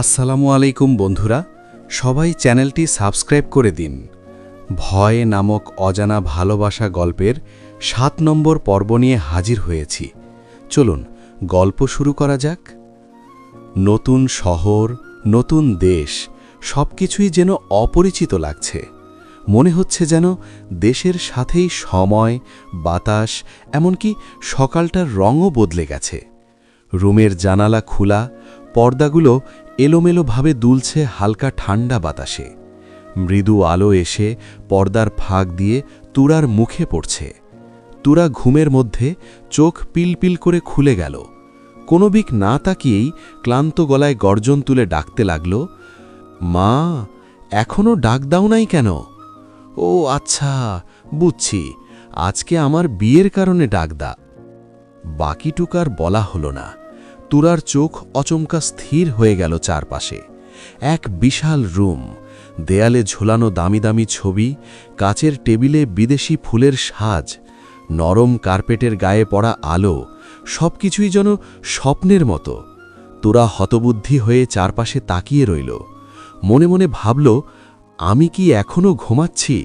আসসালামু আলাইকুম বন্ধুরা, সবাই চ্যানেলটি সাবস্ক্রাইব করে দিন। ভয় নামক অজানা ভালোবাসা গল্পের সাত নম্বর পর্ব নিয়ে হাজির হয়েছি। চলুন, গল্প শুরু করা যাক। নতুন শহর, নতুন দেশ সব কিছুই যেন অপরিচিত লাগছে। মনে হচ্ছে যেন দেশের সাথেই সময়, বাতাস, এমনকি সকালটার রঙও বদলে গেছে। রুমের জানালা খোলা, পর্দাগুলো এলোমেলোভাবে দুলছে হালকা ঠান্ডা বাতাসে। মৃদু আলো এসে পর্দার ফাঁক দিয়ে তুরার মুখে পড়ছে। তুরা ঘুমের মধ্যে চোখ পিলপিল করে খুলে গেল। কোনো বিক না তাকিয়েই ক্লান্ত গলায় গর্জন তুলে ডাকতে লাগল, মা এখনও ডাক দাও নাই কেন? ও আচ্ছা বুঝছি, আজকে আমার বিয়ের কারণে ডাকদা বাকিটুকার বলা হলো না। তুরার চোখ অচমকা স্থির হয়ে গেল চারপাশে। এক বিশাল রুম, দেয়ালে ঝোলানো দামি দামি ছবি, কাচের টেবিলে বিদেশি ফুলের সাজ, নরম কার্পেটের গায়ে পড়া আলো, সবকিছুই যেন স্বপ্নের মতো। তোরা হতবুদ্ধি হয়ে চারপাশে তাকিয়ে রইল। মনে মনে ভাবল, আমি কি এখনও ঘুমাচ্ছি?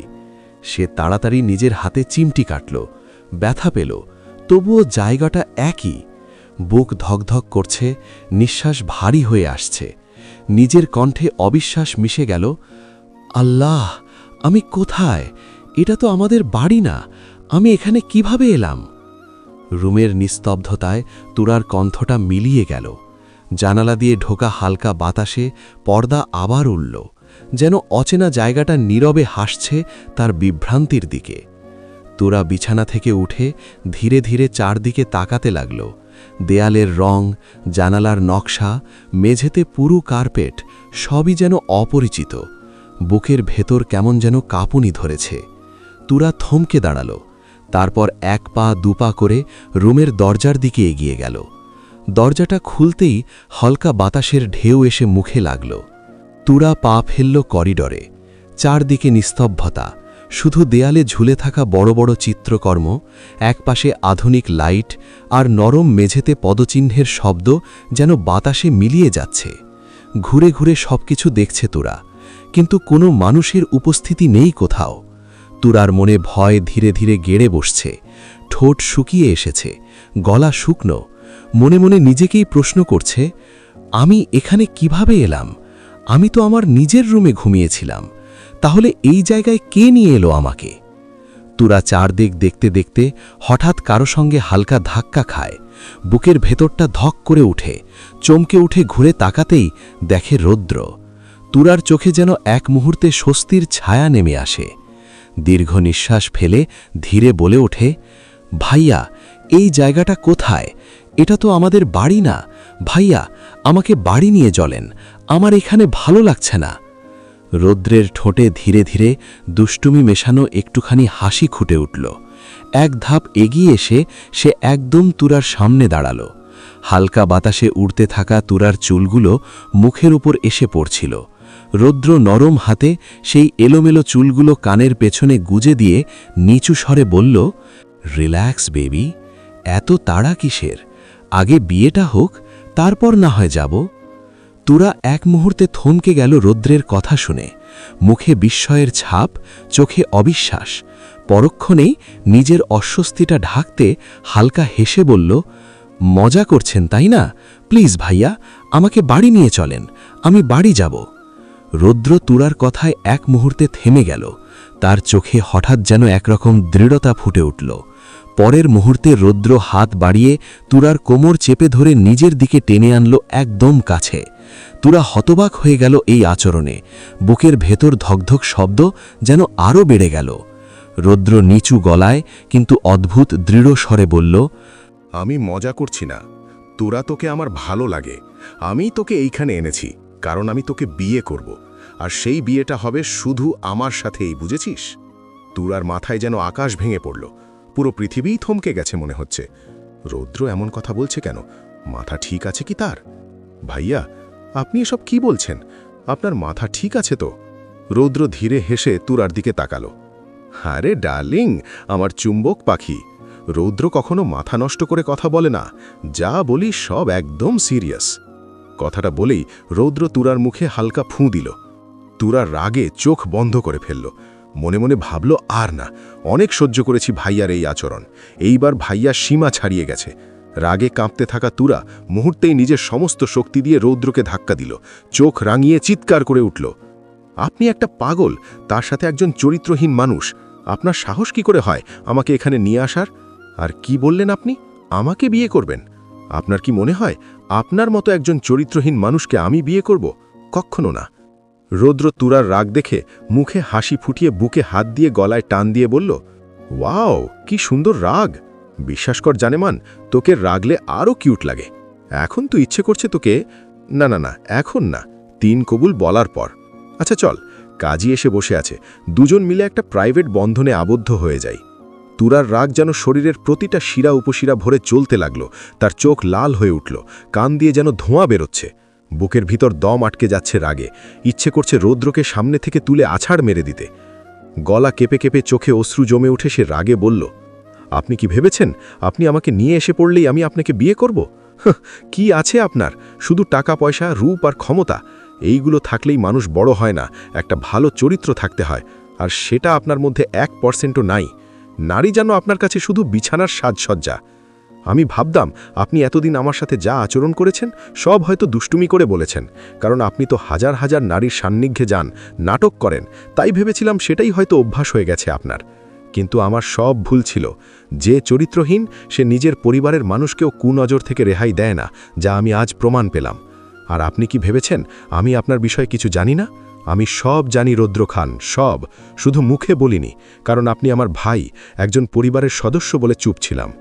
সে তাড়াতাড়ি নিজের হাতে চিমটি কাটল, ব্যথা পেল, তবুও জায়গাটা একই। বুক ধকধক করছে, নিঃশ্বাস ভারী হয়ে আসছে। নিজের কণ্ঠে অবিশ্বাস মিশে গেল, আল্লাহ, আমি কোথায়? এটা তো আমাদের বাড়ি না, আমি এখানে কীভাবে এলাম? রুমের নিস্তব্ধতায় তুরার কণ্ঠটা মিলিয়ে গেল। জানালা দিয়ে ঢোকা হালকা বাতাসে পর্দা আবার উঠল যেন অচেনা জায়গাটা নীরবে হাসছে তার বিভ্রান্তির দিকে। তোরা বিছানা থেকে উঠে ধীরে ধীরে চারদিকে তাকাতে লাগল। দেয়ালের রং, জানালার নকশা, মেঝেতে পুরু কার্পেট, সবই যেন অপরিচিত। বুকের ভেতর কেমন যেন কাঁপুনি ধরেছে। তুরা থমকে দাঁড়াল। তারপর এক পা দুপা করে রুমের দরজার দিকে এগিয়ে গেল। দরজাটা খুলতেই হালকা বাতাসের ঢেউ এসে মুখে লাগল। তুরা পা ফেলল করিডরে। চারদিকে নিস্তব্ধতা। শুধু দেয়ালে ঝুলে থাকা বড় বড় চিত্রকর্ম, একপাশে আধুনিক লাইট আর নরম মেঝেতে পদচিহ্নের শব্দ যেন বাতাসে মিলিয়ে যাচ্ছে। ঘুরে ঘুরে সবকিছু দেখছে তোরা, কিন্তু কোনো মানুষের উপস্থিতি নেই কোথাও। তুরার মনে ভয় ধীরে ধীরে গেড়ে বসছে, ঠোঁট শুকিয়ে এসেছে, গলা শুকনো, মনে মনে নিজেকেই প্রশ্ন করছে, আমি এখানে কীভাবে এলাম? আমি তো আমার নিজের রুমে ঘুমিয়েছিলাম। তাহলে এই জায়গায় কে নিয়ে এলো আমাকে? তুরা চারদিক দেখতে দেখতে হঠাৎ কারও সঙ্গে হালকা ধাক্কা খায়। বুকের ভেতরটা ধক করে উঠে। চমকে উঠে ঘুরে তাকাতেই দেখে রৌদ্র। তুরার চোখে যেন এক মুহূর্তে স্বস্তির ছায়া নেমে আসে। দীর্ঘ নিঃশ্বাস ফেলে ধীরে বলে ওঠে, ভাইয়া, এই জায়গাটা কোথায়? এটা তো আমাদের বাড়ি না। ভাইয়া, আমাকে বাড়ি নিয়ে চলেন। আমার এখানে ভালো লাগছে না। রৌদ্রের ঠোঁটে ধীরে ধীরে দুষ্টুমি মেশানো একটুখানি হাসি খুটে উঠল। এক ধাপ এগিয়ে এসে সে একদম তুরার সামনে দাঁড়াল। হালকা বাতাসে উড়তে থাকা তুরার চুলগুলো মুখের উপর এসে পড়ছিল। রৌদ্র নরম হাতে সেই এলোমেলো চুলগুলো কানের পেছনে গুজে দিয়ে নিচু স্বরে বলল, রিল্যাক্স, বেবি। এত তাড়া কিসের? আগে বিয়েটা হোক, তারপর না হয় যাব। তুরা এক মুহূর্তে থমকে গেল রৌদ্রের কথা শুনে। মুখে বিস্ময়ের ছাপ, চোখে অবিশ্বাস। পরক্ষণেই নিজের অস্বস্তিটা ঢাকতে হালকা হেসে বলল, মজা করছেন, তাই না? প্লিজ ভাইয়া, আমাকে বাড়ি নিয়ে চলেন, আমি বাড়ি যাব। রৌদ্র তুরার কথায় এক মুহূর্তে থেমে গেল। তার চোখে হঠাৎ যেন একরকম দৃঢ়তা ফুটে উঠল। পরের মুহূর্তে রৌদ্র হাত বাড়িয়ে তুরার কোমর চেপে ধরে নিজের দিকে টেনে আনল একদম কাছে। তুরা হতবাক হয়ে গেল এই আচরণে। বুকের ভেতর ধকধক শব্দ যেন আরও বেড়ে গেল। রৌদ্র নিচু গলায় কিন্তু অদ্ভুত দৃঢ় স্বরে বলল, আমি মজা করছি না। তোরা তোকে আমার ভালো লাগে। আমি তোকে এইখানে এনেছি, কারণ আমি তোকে বিয়ে করব। আর সেই বিয়েটা হবে শুধু আমার সাথেই, বুঝেছিস? তুরার মাথায় যেন আকাশ ভেঙে পড়ল। পুরো পৃথিবীই থমকে গেছে মনে হচ্ছে। রৌদ্র এমন কথা বলছে কেন? মাথা ঠিক আছে কি তার? ভাইয়া, আপনি এসব কি বলছেন? আপনার মাথা ঠিক আছে তো? রৌদ্র ধীরে হেসে তুরার দিকে তাকালো। আরে ডার্লিং, আমার চুম্বক পাখি। রৌদ্র কখনো মাথা নষ্ট করে কথা বলে না। যা বলি সব একদম সিরিয়াস। কথাটা বলেই রৌদ্র তুরার মুখে হালকা ফুঁ দিল। তুরার রাগে চোখ বন্ধ করে ফেলল। মনে মনে ভাবল আর না, অনেক সহ্য করেছি ভাইয়ার এই আচরণ। এইবার ভাইয়া সীমা ছাড়িয়ে গেছে। রাগে কাঁপতে থাকা তুরা মুহূর্তেই নিজের সমস্ত শক্তি দিয়ে রৌদ্রকে ধাক্কা দিল। চোখ রাঙিয়ে চিৎকার করে উঠল, আপনি একটা পাগল, তার সাথে একজন চরিত্রহীন মানুষ। আপনার সাহস কি করে হয় আমাকে এখানে নিয়ে আসার? আর কি বললেন আপনি? আমাকে বিয়ে করবেন? আপনার কি মনে হয় আপনার মতো একজন চরিত্রহীন মানুষকে আমি বিয়ে করব? কখনো না। রৌদ্র তুরার রাগ দেখে মুখে হাসি ফুটিয়ে বুকে হাত দিয়ে গলায় টান দিয়ে বলল, ওয়াও, কি সুন্দর রাগ। বিশ্বাস কর জানেমান, তোকে রাগলে আরও কিউট লাগে। এখন তো ইচ্ছে করছে তোকে না না না, এখন না, তিন কবুল বলার পর। আচ্ছা চল, কাজী এসে বসে আছে। দুজন মিলে একটা প্রাইভেট বন্ধনে আবদ্ধ হয়ে যায় তুরার রাগ যেন শরীরের প্রতিটা শিরা উপশিরা ভরে চলতে লাগল, তার চোখ লাল হয়ে উঠল, কান দিয়ে যেন ধোঁয়া বেরোচ্ছে। বুকের ভিতর দম আটকে যাচ্ছে রাগে। ইচ্ছে করছে রৌদ্রকে সামনে থেকে তুলে আছাড় মেরে দিতে। গলা কেঁপে কেঁপে চোখে অশ্রু জমে উঠে সে রাগে বলল, আপনি কি ভেবেছেন? আপনি আমাকে নিয়ে এসে পড়লেই আমি আপনাকে বিয়ে করব? কি আছে আপনার? শুধু টাকা, পয়সা, রূপ আর ক্ষমতা। এইগুলো থাকলেই মানুষ বড় হয় না, একটা ভালো চরিত্র থাকতে হয়। আর সেটা আপনার মধ্যে এক পার্সেন্টও নাই। নারী যেন আপনার কাছে শুধু বিছানার সাজসজ্জা। আমি ভাবতাম আপনি এতদিন আমার সাথে যা আচরণ করেছেন, সব হয়তো দুষ্টুমি করে বলেছেন। কারণ আপনি তো হাজার হাজার নারীর সান্নিধ্যে যান, নাটক করেন, তাই ভেবেছিলাম সেটাই হয়তো অভ্যাস হয়ে গেছে আপনার। কিন্তু আমার সব ভুল ছিল। যে চরিত্রহীন, সে নিজের পরিবারের মানুষকেও কুনজর থেকে রেহাই দেয় না, যা আমি আজ প্রমাণ পেলাম। আর আপনি কি ভেবেছেন, আমি আপনার বিষয়ে কিছু জানি না? আমি সব জানি রৌদ্র খান, সব। শুধু মুখে বলিনি, কারণ আপনি আমার ভাই, একজন পরিবারের সদস্য বলে চুপ ছিলাম।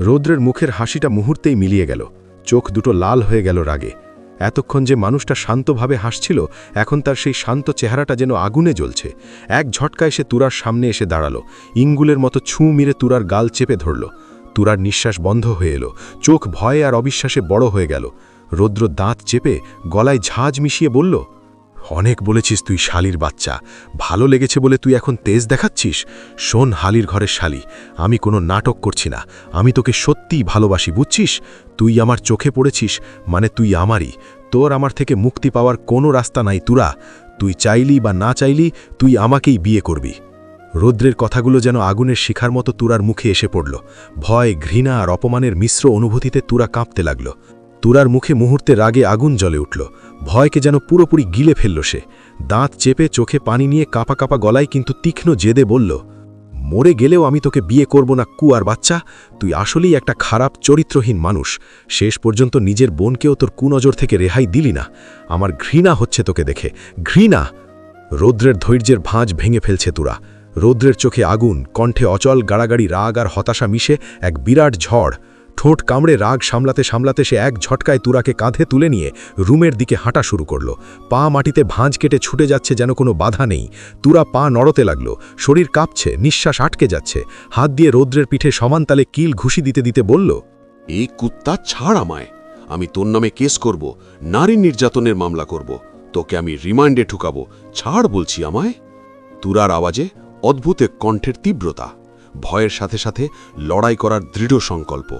রৌদ্রের মুখের হাসিটা মুহূর্তেই মিলিয়ে গেল। চোখ দুটো লাল হয়ে গেল রাগে। এতক্ষণ যে মানুষটা শান্তভাবে হাসছিল, এখন তার সেই শান্ত চেহারাটা যেন আগুনে জ্বলছে। এক ঝটকায় সে তুরার সামনে এসে দাঁড়াল। ইঙ্গুলের মতো ছুঁ মিরে তুরার গাল চেপে ধরল। তুরার নিঃশ্বাস বন্ধ হয়ে এলো। চোখ ভয়ে আর অবিশ্বাসে বড় হয়ে গেল। রৌদ্র দাঁত চেপে গলায় ঝাঁজ মিশিয়ে বলল অনেক বলেছিস তুই শালির বাচ্চা। ভালো লেগেছে বলে তুই এখন তেজ দেখাচ্ছিস? শোন হালির ঘরের শালি, আমি কোনো নাটক করছি না। আমি তোকে সত্যিই ভালোবাসি, বুঝছিস? তুই আমার চোখে পড়েছিস মানে তুই আমারই। তোর আমার থেকে মুক্তি পাওয়ার কোনো রাস্তা নাই তুরা। তুই চাইলি বা না চাইলি, তুই আমাকেই বিয়ে করবি। রৌদ্রের কথাগুলো যেন আগুনের শিখার মতো তুরার মুখে এসে পড়ল। ভয়, ঘৃণা আর অপমানের মিশ্র অনুভূতিতে তুরা কাঁপতে লাগল। তুরার মুখে মুহূর্তে রাগে আগুন জ্বলে উঠল। ভয়কে যেন পুরোপুরি গিলে ফেলল সে। দাঁত চেপে চোখে পানি নিয়ে কাপা কাপা গলায় কিন্তু তীক্ষ্ণ জেদে বলল, মরে গেলেও আমি তোকে বিয়ে করব না, কুয়ার বাচ্চা। তুই আসলেই একটা খারাপ, চরিত্রহীন মানুষ। শেষ পর্যন্ত নিজের বোনকেও তোর কুনজর থেকে রেহাই দিলি না। আমার ঘৃণা হচ্ছে তোকে দেখে, ঘৃণা! রৌদ্রের ধৈর্যের ভাঁজ ভেঙে ফেলছে তুরা। রৌদ্রের চোখে আগুন, কণ্ঠে অচল, গাড়াগাড়ি, রাগ আর হতাশা মিশে এক বিরাট ঝড়। ঠোঁট কামড়ে রাগ সামলাতে সামলাতে সে এক ঝটকায় তুরাকে কাঁধে তুলে নিয়ে রুমের দিকে হাঁটা শুরু করল। পা মাটিতে ভাঁজ কেটে ছুটে যাচ্ছে যেন কোনো বাধা নেই। তুরা পা নড়তে লাগল। শরীর কাঁপছে, নিঃশ্বাস আটকে যাচ্ছে। হাত দিয়ে রৌদ্রের পিঠে সমানতালে কিল ঘুষি দিতে দিতে বলল এই কুত্তা, ছাড় আমায়। আমি তোর নামে কেস করব, নারী নির্যাতনের মামলা করব। তোকে আমি রিমান্ডে ঠুকাবো। ছাড় বলছি আমায়। তুরার আওয়াজে অদ্ভুত এক কণ্ঠের তীব্রতা, ভয়ের সাথে সাথে লড়াই করার দৃঢ় সংকল্প।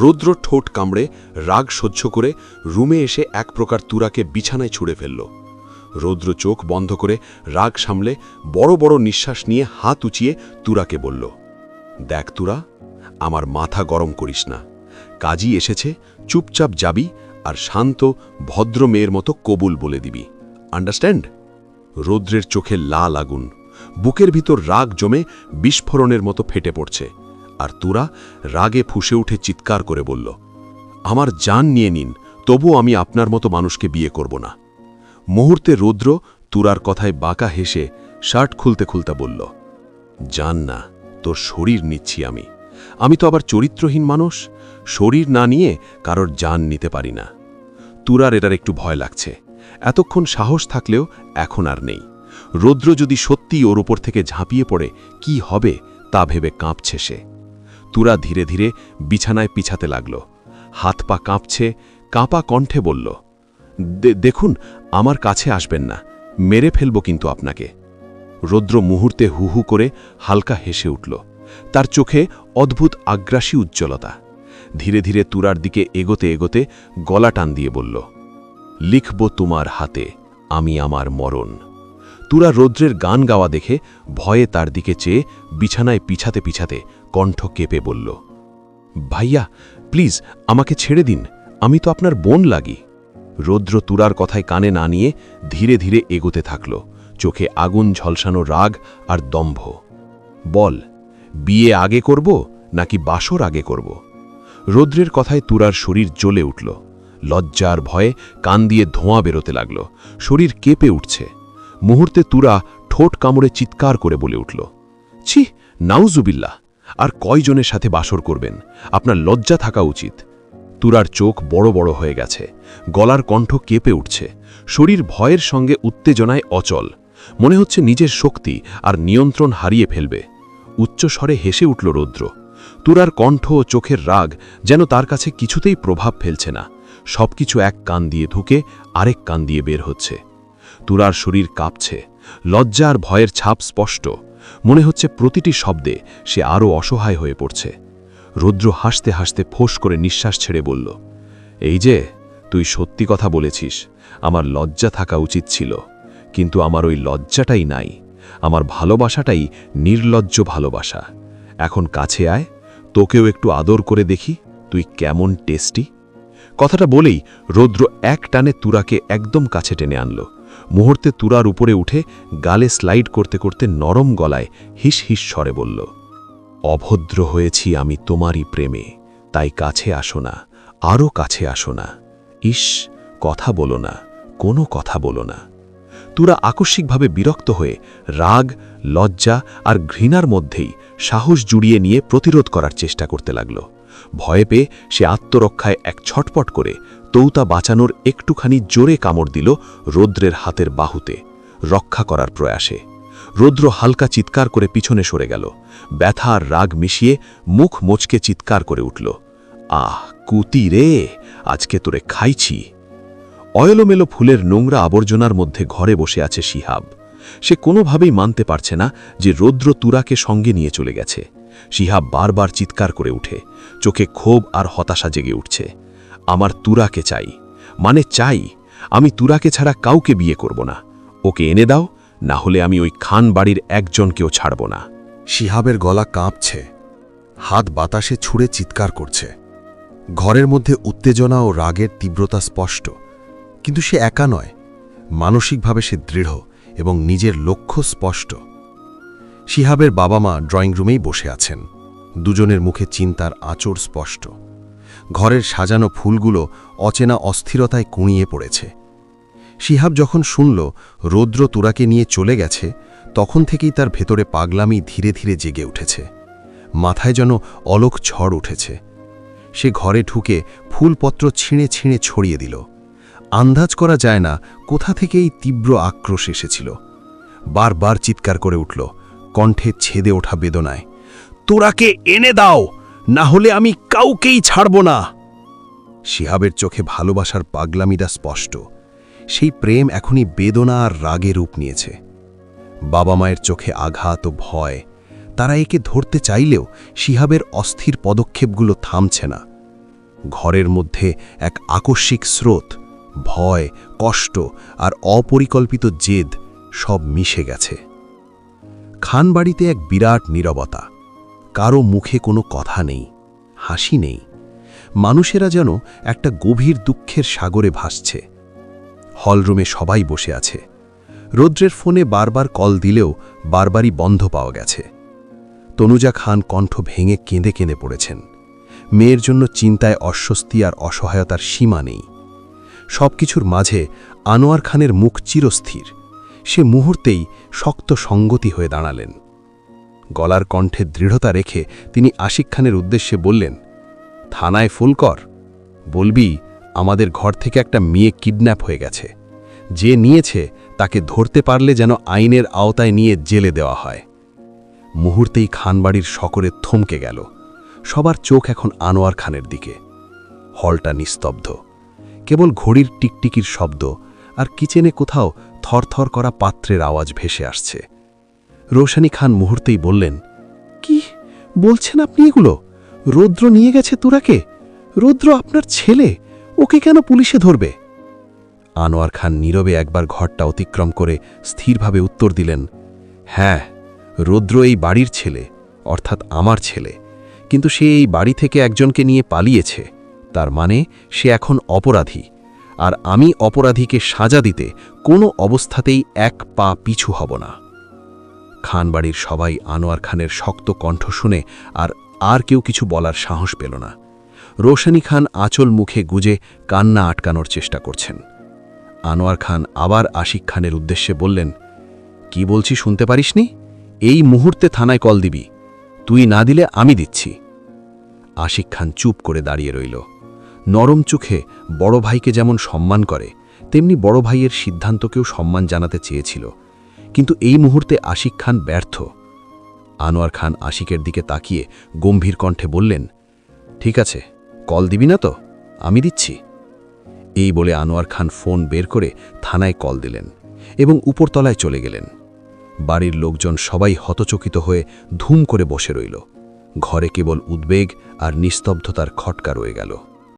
রৌদ্র ঠোঁট কামড়ে রাগ সহ্য করে রুমে এসে এক প্রকার তুরাকে বিছানায় ছুঁড়ে ফেলল। রৌদ্র চোখ বন্ধ করে রাগ সামলে বড় বড় নিঃশ্বাস নিয়ে হাত উঁচিয়ে তুরাকে বলল, দেখ তুরা, আমার মাথা গরম করিস না। কাজী এসেছে, চুপচাপ যাবি আর শান্ত, ভদ্র মেয়ের মতো কবুল বলে দিবি। আন্ডারস্ট্যান্ড? রৌদ্রের চোখে লাল আগুন, বুকের ভিতর রাগ জমে বিস্ফোরণের মতো ফেটে পড়ছে। আর তুরা রাগে ফুসে উঠে চিৎকার করে বলল, আমার জান নিয়ে নিন তবু আমি আপনার মতো মানুষকে বিয়ে করব না। মুহূর্তে রৌদ্র তুরার কথায় বাঁকা হেসে শার্ট খুলতে খুলতে বলল, জান না, তোর শরীর নিচ্ছি আমি। আমি তো আবার চরিত্রহীন মানুষ, শরীর না নিয়ে কারোর জান নিতে পারি না। তুরার এটার একটু ভয় লাগছে। এতক্ষণ সাহস থাকলেও এখন আর নেই। রৌদ্র যদি সত্যি ওর ওপর থেকে ঝাঁপিয়ে পড়ে, কি হবে তা ভেবে কাঁপছে সে। তুরা ধীরে ধীরে বিছানায় পিছাতে লাগল। হাত পা কাঁপছে কাঁপা কণ্ঠে বলল দেখুন, আমার কাছে আসবেন না, মেরে ফেলব কিন্তু আপনাকে। রৌদ্র মুহূর্তে হুহু করে হালকা হেসে উঠল। তার চোখে অদ্ভুত আগ্রাসী উজ্জ্বলতা। ধীরে ধীরে তুরার দিকে এগোতে এগোতে গলা টান দিয়ে বলল, লিখব তোমার হাতে, আমি আমার মরণ। তুরা রৌদ্রের গান গাওয়া দেখে ভয়ে তার দিকে চেয়ে বিছানায় পিছাতে পিছাতে কণ্ঠ কেঁপে বলল, ভাইয়া, প্লিজ আমাকে ছেড়ে দিন, আমি তো আপনার বোন লাগি। রৌদ্র তুরার কথায় কানে না নিয়ে ধীরে ধীরে এগোতে থাকল, চোখে আগুন ঝলসানো রাগ আর দম্ভ। বল, বিয়ে আগে করব নাকি বাসর আগে করব? রৌদ্রের কথায় তুরার শরীর জ্বলে উঠল, লজ্জার ভয়ে কান দিয়ে ধোঁয়া বেরোতে লাগল, শরীর কেঁপে উঠছে। মুহূর্তে তুরা ঠোঁট কামড়ে চিৎকার করে বলে উঠল, ছি, নাউজুবিল্লাহ, আর কয়জনের সাথে বাসর করবেন? আপনার লজ্জা থাকা উচিত। তুরার চোখ বড় বড় হয়ে গেছে, গলার কণ্ঠ কেঁপে উঠছে, শরীর ভয়ের সঙ্গে উত্তেজনায় অচল, মনে হচ্ছে নিজের শক্তি আর নিয়ন্ত্রণ হারিয়ে ফেলবে। উচ্চস্বরে হেসে উঠল রৌদ্র, তুরার কণ্ঠ ও চোখের রাগ যেন তার কাছে কিছুতেই প্রভাব ফেলছে না, সবকিছু এক কান দিয়ে ঢুকে আরেক কান দিয়ে বের হচ্ছে। তুরার শরীর কাঁপছে। লজ্জা আর ভয়ের ছাপ স্পষ্ট। মনে হচ্ছে প্রতিটি শব্দে সে আরও অসহায় হয়ে পড়ছে। রুদ্র হাসতে হাসতে ফোঁস করে নিঃশ্বাস ছেড়ে বলল, এই যে, তুই সত্যি কথা বলেছিস। আমার লজ্জা থাকা উচিত ছিল। কিন্তু আমার ওই লজ্জাটাই নাই। আমার ভালোবাসাটাই নির্লজ্জ ভালোবাসা। এখন কাছে আয়, তোকেও একটু আদর করে দেখি, তুই কেমন টেস্টি? কথাটা বলেই রৌদ্র এক টানে তুরাকে একদম কাছে টেনে আনল। মুহূর্তে তুরার উপরে উঠে গালে স্লাইড করতে করতে নরম গলায় হিস হিস স্বরে বলল, অভদ্র হয়েছি আমি তোমারই প্রেমে, তাই কাছে আসো না, আরও কাছে আসো না। ইস, কথা বলো না, কোনো কথা বলো না। তুরা আকস্মিকভাবে বিরক্ত হয়ে রাগ, লজ্জা আর ঘৃণার মধ্যেই সাহস জুড়িয়ে নিয়ে প্রতিরোধ করার চেষ্টা করতে লাগল। ভয়ে পেয়ে সে আত্মরক্ষায় এক ছটপট করে তৌতা বাঁচানোর একটুখানি জোরে কামড় দিল রৌদ্রের হাতের বাহুতে, রক্ষা করার প্রয়াসে। রৌদ্র হালকা চিৎকার করে পিছনে সরে গেল। ব্যথা আর রাগ মিশিয়ে মুখ মোচকে চিৎকার করে উঠল, আহ, কুতি রে, আজকে তোরে খাইছি। অয়লোমেলো ফুলের নোংরা আবর্জনার মধ্যে ঘরে বসে আছে শিহাব। সে কোনোভাবেই মানতে পারছে না যে রৌদ্র তুরাকে সঙ্গে নিয়ে চলে গেছে। শিহাব বারবার চিৎকার করে উঠে, চোখে ক্ষোভ আর হতাশা জেগে উঠছে। আমার তুরাকে চাই। মানে চাই, আমি তুরাকে ছাড়া কাউকে বিয়ে করব না। ওকে এনে দাও, না হলে আমি ওই খান বাড়ির একজনকেও ছাড়ব না। শিহাবের গলা কাঁপছে, হাত বাতাসে ছুঁড়ে চিৎকার করছে। ঘরের মধ্যে উত্তেজনা ও রাগের তীব্রতা স্পষ্ট, কিন্তু সে একা নয়। মানসিকভাবে সে দৃঢ় এবং নিজের লক্ষ্য স্পষ্ট। শিহাবের বাবা মা ড্রয়িং রুমেই বসে আছেন। দুজনের মুখে চিন্তার আঁচড় স্পষ্ট। ঘরের সাজানো ফুলগুলো অচেনা অস্থিরতায় কুঁড়িয়ে পড়েছে। শিহাব যখন শুনল, রৌদ্র তুরাকে নিয়ে চলে গেছে, তখন থেকেই তার ভেতরে পাগলামি ধীরে ধীরে জেগে উঠেছে। মাথায় যেন অলোক ঝড় উঠেছে। সে ঘরে ঢুকে ফুলপত্র ছিঁড়ে ছিঁড়ে ছড়িয়ে দিল। আন্দাজ করা যায় না কোথা থেকে এই তীব্র আক্রোশ এসেছিল। বারবার চিৎকার করে উঠল, কণ্ঠে ছেদে ওঠা বেদনায়, তোরাকে এনে দাও! না হলে আমি কাউকেই ছাড়ব না। শিহাবের চোখে ভালোবাসার পাগলামিটা স্পষ্ট। সেই প্রেম এখনই বেদনা আর রাগে রূপ নিয়েছে। বাবা মায়ের চোখে আঘাত ও ভয়। তারা একে ধরতে চাইলেও শিহাবের অস্থির পদক্ষেপগুলো থামছে না। ঘরের মধ্যে এক আকস্মিক স্রোত, ভয়, কষ্ট আর অপরিকল্পিত জেদ সব মিশে গেছে। খানবাড়িতে এক বিরাট নীরবতা। কারও মুখে কোনো কথা নেই, হাসি নেই। মানুষেরা যেন একটা গভীর দুঃখের সাগরে ভাসছে। হলরুমে সবাই বসে আছে। রৌদ্রের ফোনে বারবার কল দিলেও বারবারই বন্ধ পাওয়া গেছে। তনুজা খান কণ্ঠ ভেঙে কেঁদে কেঁদে পড়েছেন। মেয়ের জন্য চিন্তায় অস্বস্তি আর অসহায়তার সীমা নেই। সবকিছুর মাঝে আনোয়ার খানের মুখ চিরস্থির। সে মুহূর্তেই শক্ত সঙ্গতি হয়ে দাঁড়ালেন। গলার কণ্ঠে দৃঢ়তা রেখে তিনি আশিক খানের উদ্দেশ্যে বললেন, থানায় ফুল কর। বলবি, আমাদের ঘর থেকে একটা মেয়ে কিডন্যাপ হয়ে গেছে। যে নিয়েছে, তাকে ধরতে পারলে যেন আইনের আওতায় নিয়ে জেলে দেওয়া হয়। মুহূর্তেই খানবাড়ির সকরে থমকে গেল। সবার চোখ এখন আনোয়ার খানের দিকে। হলটা নিস্তব্ধ। কেবল ঘড়ির টিকটিকির শব্দ আর কিচেনে কোথাও থরথর করা পাত্রের আওয়াজ ভেসে আসছে। রোশানী খান মুহূর্তেই বললেন, কি? বলছেন আপনি এগুলো? রৌদ্র নিয়ে গেছে তোরাকে? রৌদ্র আপনার ছেলে? ওকে কেন পুলিশে ধরবে? আনোয়ার খান নীরবে একবার ঘরটা অতিক্রম করে স্থিরভাবে উত্তর দিলেন হ্যাঁ রৌদ্র এই বাড়ির ছেলে, অর্থাৎ আমার ছেলে। কিন্তু সে এই বাড়ি থেকে একজনকে নিয়ে পালিয়েছে। তার মানে সে এখন অপরাধী। আর আমি অপরাধীকে সাজা দিতে কোনো অবস্থাতেই এক পা পিছু হব না। খানবাড়ির সবাই আনোয়ার খানের শক্ত কণ্ঠ শুনে আর আর কেউ কিছু বলার সাহস পেল না। রোশনী খান আঁচল মুখে গুজে কান্না আটকানোর চেষ্টা করছেন। আনোয়ার খান আবার আশিক খানের উদ্দেশ্যে বললেন, কি বলছি শুনতে পারিসনি? এই মুহূর্তে থানায় কল দিবি। তুই না দিলে আমি দিচ্ছি। আশিক খান চুপ করে দাঁড়িয়ে রইল। নরম চোখে বড় ভাইকে যেমন সম্মান করে, তেমনি বড় ভাইয়ের সিদ্ধান্তকেও সম্মান জানাতে চেয়েছিল। কিন্তু এই মুহূর্তে আশিক খান ব্যর্থ। আনোয়ার খান আশিকের দিকে তাকিয়ে গম্ভীর কণ্ঠে বললেন, ঠিক আছে, কল দিবি না তো? আমি দিচ্ছি। এই বলে আনোয়ার খান ফোন বের করে থানায় কল দিলেন এবং উপরতলায় চলে গেলেন। বাড়ির লোকজন সবাই হতচকিত হয়ে ধুম করে বসে রইল। ঘরে কেবল উদ্বেগ আর নিস্তব্ধতার খটকা রয়ে গেল।